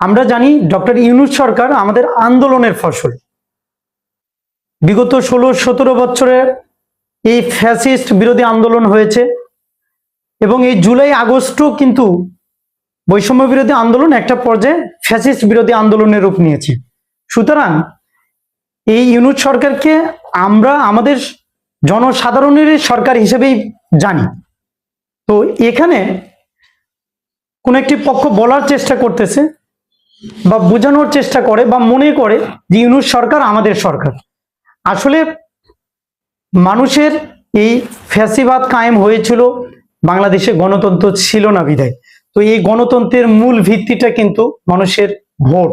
আমরা জানি ডক্টর ইউনুস সরকার আমাদের আন্দোলনের ফসল। বিগত ষোলো, সতেরো বছরের এই ফ্যাসিস্ট বিরোধী আন্দোলন হয়েছে এবং এই জুলাই, আগস্টও কিন্তু বৈষম্য বিরোধী আন্দোলন একটা পর্যায়ে ফ্যাসিস্ট বিরোধী আন্দোলনের রূপ নিয়েছে। সুতরাং এই ইউনুস সরকারকে আমরা আমাদের জনসাধারণের সরকার হিসেবেই জানি। তো এখানে কোন একটি পক্ষ বলার চেষ্টা করতেছে বা বোঝানোর চেষ্টা করে বা মনে করে যে ইউনুস সরকার আমাদের সরকার। আসলে মানুষের এই ফ্যাসিবাদ কায়েম হয়েছিল, বাংলাদেশে গণতন্ত্র ছিল না বিধায়। তো এই গণতন্ত্রের মূল ভিত্তিটা কিন্তু মানুষের ভোট।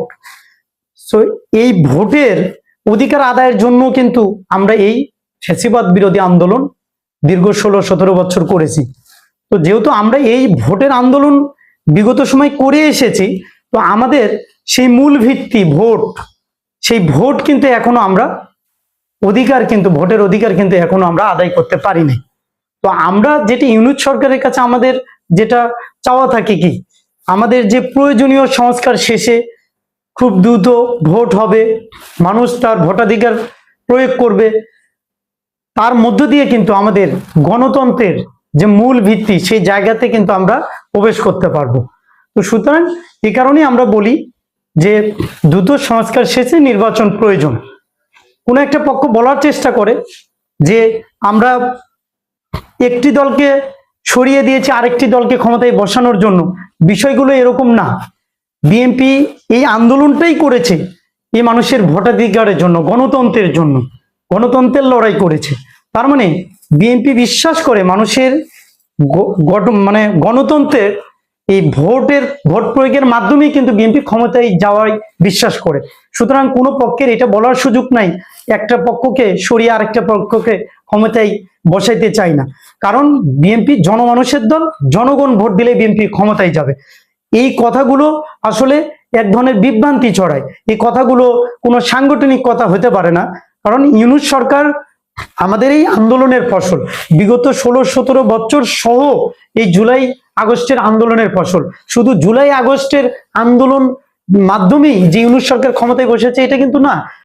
সো এই ভোটের অধিকার আদায়ের জন্য কিন্তু আমরা এই ফ্যাসিবাদ বিরোধী আন্দোলন দীর্ঘ ষোলো, সতেরো বছর করেছি। তো যেহেতু আমরা এই ভোটের আন্দোলন বিগত সময় করে এসেছি তো আমাদের সেই মূল ভিত্তি ভোট, সেই ভোট কিন্তু এখনও আমরা, অধিকার কিন্তু, ভোটের অধিকার কিন্তু এখনও আমরা আদায় করতে পারি নাই তো আমরা যেটি ইউনিট সরকারের কাছে আমাদের যেটা চাওয়া থাকে কি, আমাদের যে প্রয়োজনীয় সংস্কার শেষে খুব দ্রুত ভোট হবে, মানুষ তার ভোটাধিকার প্রয়োগ করবে, তার মধ্য দিয়ে কিন্তু আমাদের গণতন্ত্রের যে মূল ভিত্তি সেই জায়গাতে কিন্তু আমরা প্রবেশ করতে পারব। তো সুতরাং এ কারণেই আমরা বলি যে দ্রুত সংস্কার শেষে নির্বাচন প্রয়োজন। কোনো একটা পক্ষ বলার চেষ্টা করে যে আমরা একটি দলকে সরিয়ে দিয়েছি, আরেকটি দলকে ক্ষমতায় বসানোর জন্য। বিষয়গুলো এরকম না। বিএনপি এই আন্দোলনটাই করেছে এই মানুষের ভোটাধিকারের জন্য, গণতন্ত্রের জন্য, গণতন্ত্রের লড়াই করেছে। তার মানে বিএনপি বিশ্বাস করে মানুষের মানে গণতন্ত্রের এই ভোটের, ভোট প্রয়োগের মাধ্যমেই কিন্তু বিএনপি ক্ষমতায় যাওয়াই বিশ্বাস করে। সুতরাং কোনো পক্ষের এটা বলার সুযোগ নাই, একটা পক্ষকে সরিয়ে আরেকটা পক্ষকে ক্ষমতায় বসাইতে চাই না। কারণ বিএনপি জনমানুষের দল, জনগণ ভোট দিলে বিএনপি ক্ষমতায় যাবে। এই কথাগুলো আসলে এক ধরনের বিভ্রান্তি ছড়ায়। এই কথাগুলো কোনো সাংগঠনিক কথা হতে পারে না। কারণ ইউনুস সরকার আমাদের এই আন্দোলনের ফসল, বিগত ষোলো, সতেরো বছর সহ এই জুলাই আগস্টের আন্দোলনের ফসল। শুধু জুলাই আগস্টের আন্দোলন মাধ্যমেই যে ইউনুস সরকার ক্ষমতায় বসেছে, এটা কিন্তু না।